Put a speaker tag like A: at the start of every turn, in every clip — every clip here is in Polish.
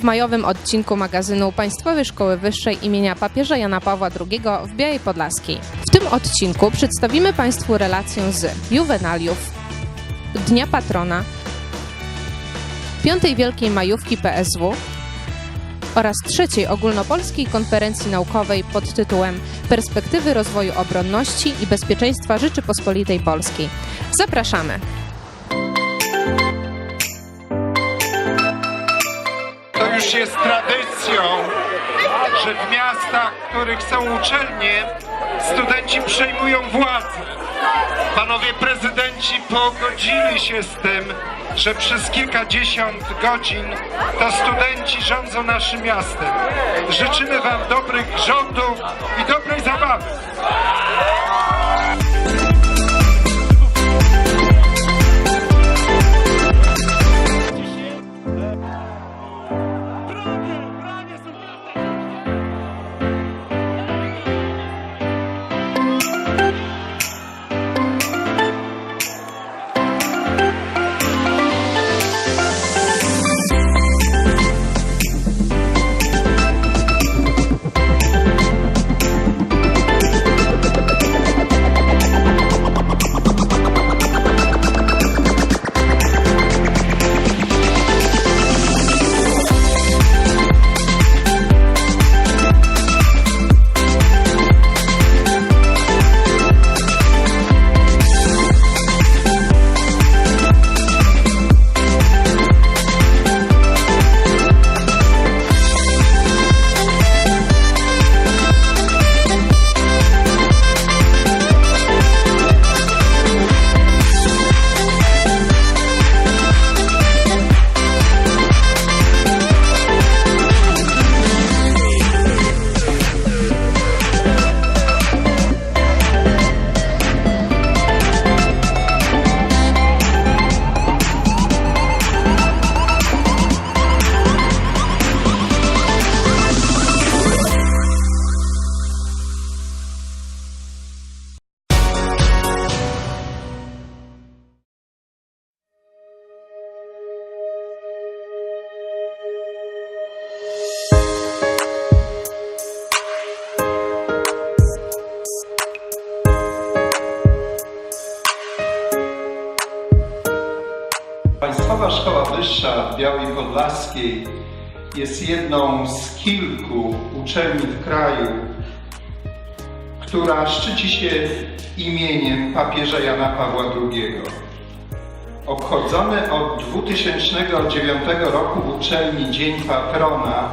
A: w majowym odcinku magazynu Państwowej Szkoły Wyższej imienia papieża Jana Pawła II w Białej Podlaskiej. W tym odcinku przedstawimy Państwu relację z juwenaliów, Dnia Patrona, Piątej Wielkiej Majówki PSW oraz trzeciej ogólnopolskiej konferencji naukowej pod tytułem Perspektywy rozwoju obronności i bezpieczeństwa Rzeczypospolitej Polskiej. Zapraszamy!
B: Już jest tradycją, że w miastach, w których są uczelnie, studenci przejmują władzę. Panowie prezydenci pogodzili się z tym, że przez kilkadziesiąt godzin to studenci rządzą naszym miastem. Życzymy Wam dobrych rządów i dobrej zabawy. Białej Podlaskiej jest jedną z kilku uczelni w kraju, która szczyci się imieniem papieża Jana Pawła II. Obchodzony od 2009 roku w uczelni Dzień Patrona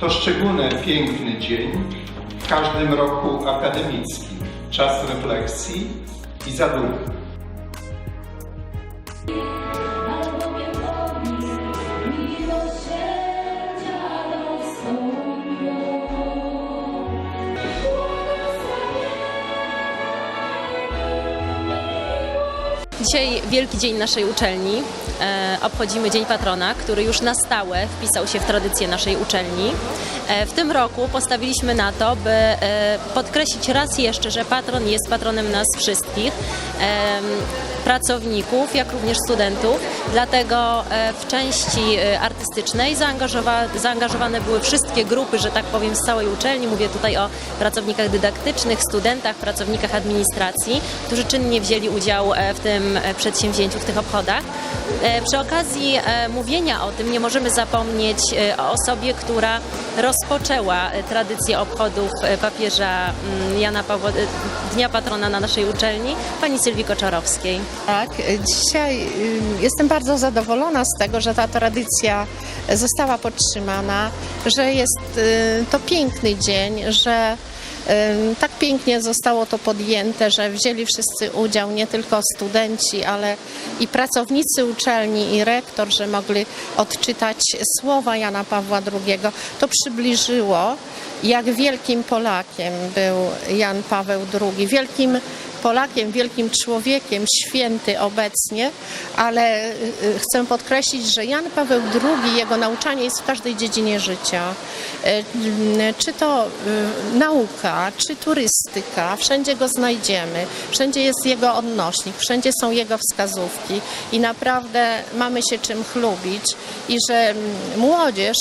B: to szczególny, piękny dzień w każdym roku akademickim, czas refleksji i zadumy.
C: Dzisiaj wielki dzień naszej uczelni. E, obchodzimy Dzień Patrona, który już na stałe wpisał się w tradycję naszej uczelni. E, w tym roku postawiliśmy na to, by e, podkreślić raz jeszcze, że patron jest patronem nas wszystkich. em, pracowników, jak również studentów. Dlatego e, w części e, artystycznej zaangażowa- zaangażowane były wszystkie grupy, że tak powiem, z całej uczelni. Mówię tutaj o pracownikach dydaktycznych, studentach, pracownikach administracji, którzy czynnie wzięli udział e, w tym e, przedsięwzięciu, w tych obchodach. E, Przy okazji e, mówienia o tym nie możemy zapomnieć e, o osobie, która rozpoczęła e, tradycję obchodów e, papieża mm, Jana Pawła, e, Dnia Patrona na naszej uczelni, pani Sylwii Koczorowskiej.
D: Tak, dzisiaj jestem bardzo zadowolona z tego, że ta tradycja została podtrzymana, że jest y, to piękny dzień, że tak pięknie zostało to podjęte, że wzięli wszyscy udział, nie tylko studenci, ale i pracownicy uczelni, i rektor, że mogli odczytać słowa Jana Pawła II. To przybliżyło, jak wielkim Polakiem był Jan Paweł II, wielkim Polakiem, wielkim człowiekiem, święty obecnie, ale y, y, chcę podkreślić, że Jan Paweł II, jego nauczanie jest w każdej dziedzinie życia. Y, Czy to nauka, czy turystyka, wszędzie go znajdziemy, wszędzie jest jego odnośnik, wszędzie są jego wskazówki i naprawdę mamy się czym chlubić i że mm, młodzież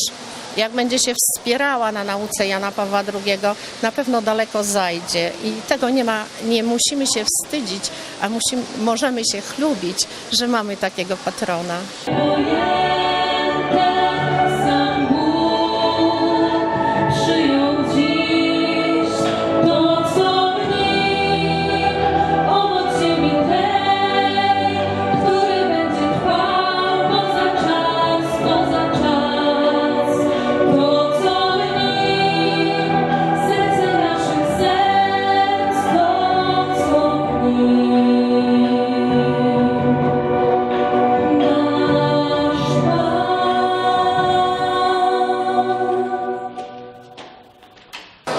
D: jak będzie się wspierała na nauce Jana Pawła II, na pewno daleko zajdzie i tego nie ma, nie musimy się wstydzić, a musimy, możemy się chlubić, że mamy takiego patrona.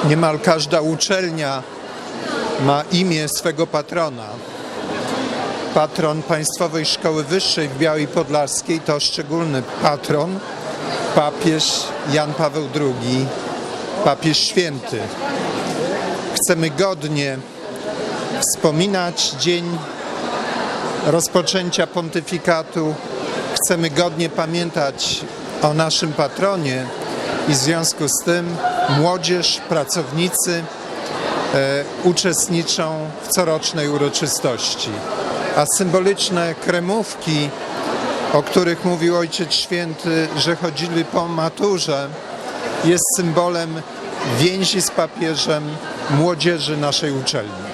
B: Niemal każda uczelnia ma imię swego patrona. Patron Państwowej Szkoły Wyższej w Białej Podlaskiej to szczególny patron, papież Jan Paweł II, papież święty. Chcemy godnie wspominać dzień rozpoczęcia pontyfikatu. Chcemy godnie pamiętać o naszym patronie i w związku z tym młodzież, pracownicy e, uczestniczą w corocznej uroczystości. A symboliczne kremówki, o których mówił Ojciec Święty, że chodzili po maturze, jest symbolem więzi z papieżem młodzieży naszej uczelni.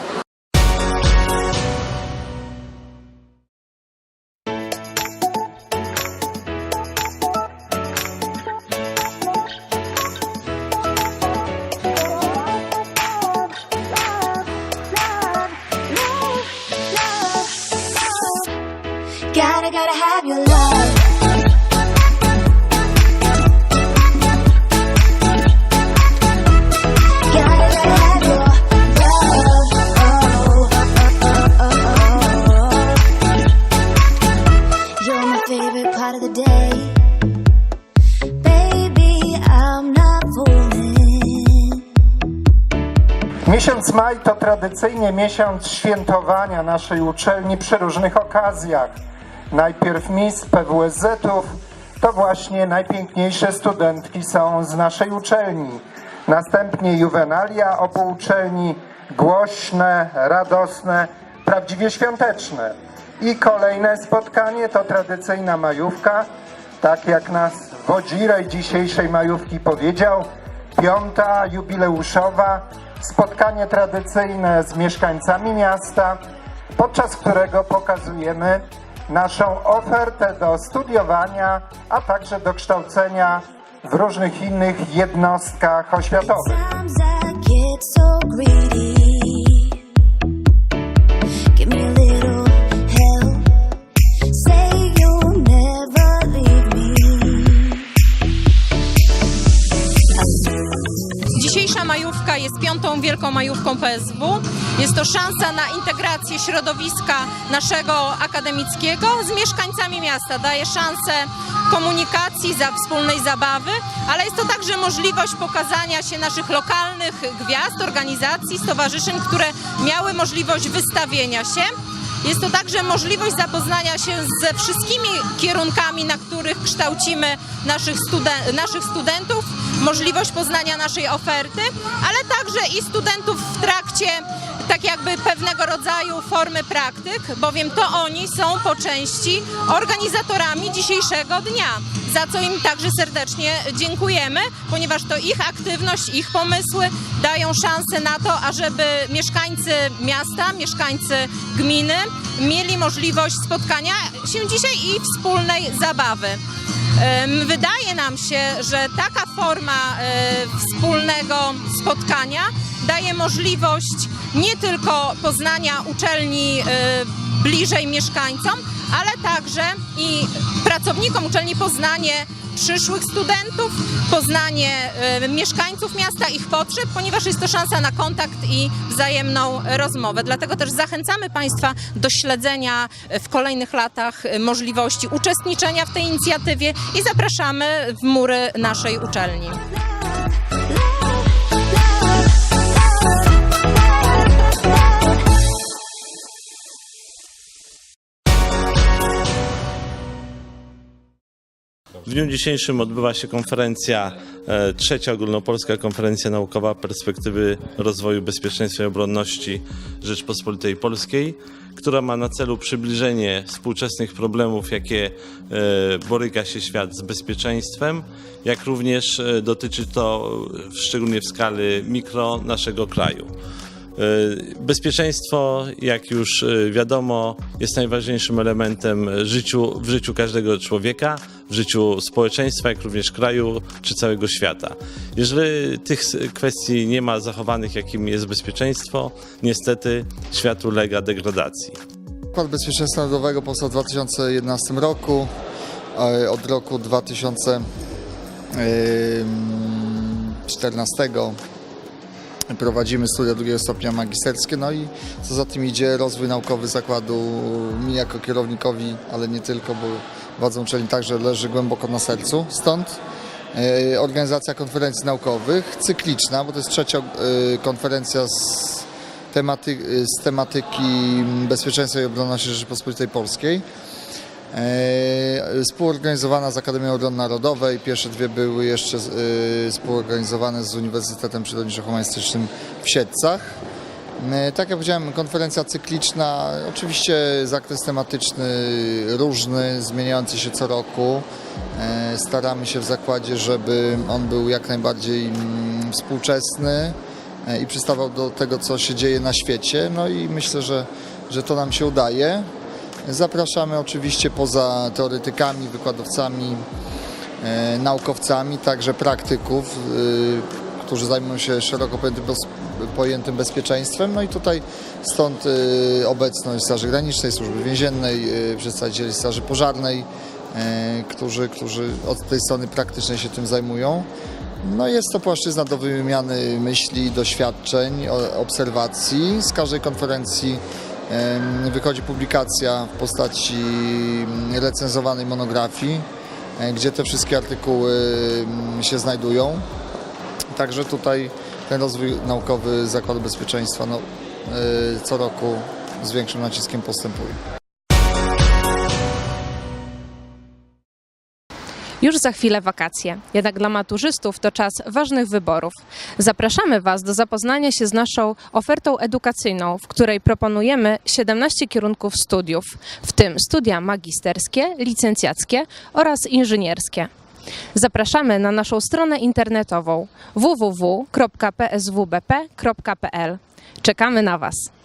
B: Miesiąc maj to tradycyjnie miesiąc świętowania naszej uczelni przy różnych okazjach. Najpierw mis PWSZ-ów, to właśnie najpiękniejsze studentki są z naszej uczelni. Następnie juwenalia obu uczelni, głośne, radosne, prawdziwie świąteczne. I kolejne spotkanie to tradycyjna majówka, tak jak nas wodzirej dzisiejszej majówki powiedział, piąta jubileuszowa, spotkanie tradycyjne z mieszkańcami miasta, podczas którego pokazujemy naszą ofertę do studiowania, a także do kształcenia w różnych innych jednostkach oświatowych.
A: Dzisiejsza majówka jest piątą wielką majówką PSW. Jest to szansa na integrację środowiska naszego akademickiego z mieszkańcami miasta. Daje szansę komunikacji, za wspólnej zabawy, ale jest to także możliwość pokazania się naszych lokalnych gwiazd, organizacji, stowarzyszeń, które miały możliwość wystawienia się. Jest to także możliwość zapoznania się ze wszystkimi kierunkami, na których kształcimy naszych, studen- naszych studentów, możliwość poznania naszej oferty, ale także i studentów w trakcie tak jakby pewnego rodzaju formy praktyk, bowiem to oni są po części organizatorami dzisiejszego dnia, za co im także serdecznie dziękujemy, ponieważ to ich aktywność, ich pomysły dają szansę na to, ażeby mieszkańcy miasta, mieszkańcy gminy mieli możliwość spotkania się dzisiaj i wspólnej zabawy. Wydaje nam się, że taka forma e, wspólnego spotkania daje możliwość nie tylko poznania uczelni e, bliżej mieszkańcom, ale także i pracownikom uczelni poznanie przyszłych studentów, poznanie e, mieszkańców miasta, ich potrzeb, ponieważ jest to szansa na kontakt i wzajemną rozmowę. Dlatego też zachęcamy Państwa do śledzenia w kolejnych latach e, możliwości uczestniczenia w tej inicjatywie i zapraszamy w mury naszej uczelni.
E: W dniu dzisiejszym odbywa się konferencja, e, trzecia ogólnopolska konferencja naukowa Perspektywy rozwoju bezpieczeństwa i obronności Rzeczpospolitej Polskiej, która ma na celu przybliżenie współczesnych problemów, jakie e, boryka się świat z bezpieczeństwem, jak również e, dotyczy to szczególnie w skali mikro naszego kraju. Bezpieczeństwo, jak już wiadomo, jest najważniejszym elementem życiu, w życiu każdego człowieka, w życiu społeczeństwa, jak również kraju czy całego świata. Jeżeli tych kwestii nie ma zachowanych, jakim jest bezpieczeństwo, niestety świat ulega degradacji.
F: Zakład Bezpieczeństwa Narodowego powstał w 2011 roku. Od roku 2014 prowadzimy studia drugiego stopnia magisterskie, no i co za tym idzie rozwój naukowy zakładu mi jako kierownikowi, ale nie tylko, bo władzą uczelni także leży głęboko na sercu. Stąd e, organizacja konferencji naukowych, cykliczna, bo to jest trzecia e, konferencja z tematy, z tematyki bezpieczeństwa i obronności Rzeczypospolitej Polskiej. E, Współorganizowana z Akademią Obrony Narodowej. Pierwsze dwie były jeszcze e, współorganizowane z Uniwersytetem Przyrodniczo-Humanistycznym w Siedlcach. E, Tak jak powiedziałem, konferencja cykliczna, oczywiście zakres tematyczny różny, zmieniający się co roku. Staramy się w zakładzie, żeby on był jak najbardziej mm, współczesny i przystawał do tego, co się dzieje na świecie. No i myślę, że, że to nam się udaje. Zapraszamy oczywiście poza teoretykami, wykładowcami, e, naukowcami, także praktyków, y, którzy zajmują się szeroko pojętym, bez- pojętym bezpieczeństwem. No i tutaj stąd y, obecność Straży Granicznej, Służby Więziennej, przedstawicieli Straży Pożarnej, e, którzy, którzy od tej strony praktycznej się tym zajmują. No jest to płaszczyzna do wymiany myśli, doświadczeń, obserwacji. Z każdej konferencji wychodzi publikacja w postaci mm, recenzowanej monografii, e, gdzie te wszystkie artykuły mm, się znajdują. Także tutaj ten rozwój naukowy Zakładu Bezpieczeństwa no, e, co roku z większym naciskiem postępuje.
A: Już za chwilę wakacje, jednak dla maturzystów to czas ważnych wyborów. Zapraszamy Was do zapoznania się z naszą ofertą edukacyjną, w której proponujemy 17 kierunków studiów, w tym studia magisterskie, licencjackie oraz inżynierskie. Zapraszamy na naszą stronę internetową www.pswbp.pl. Czekamy na Was.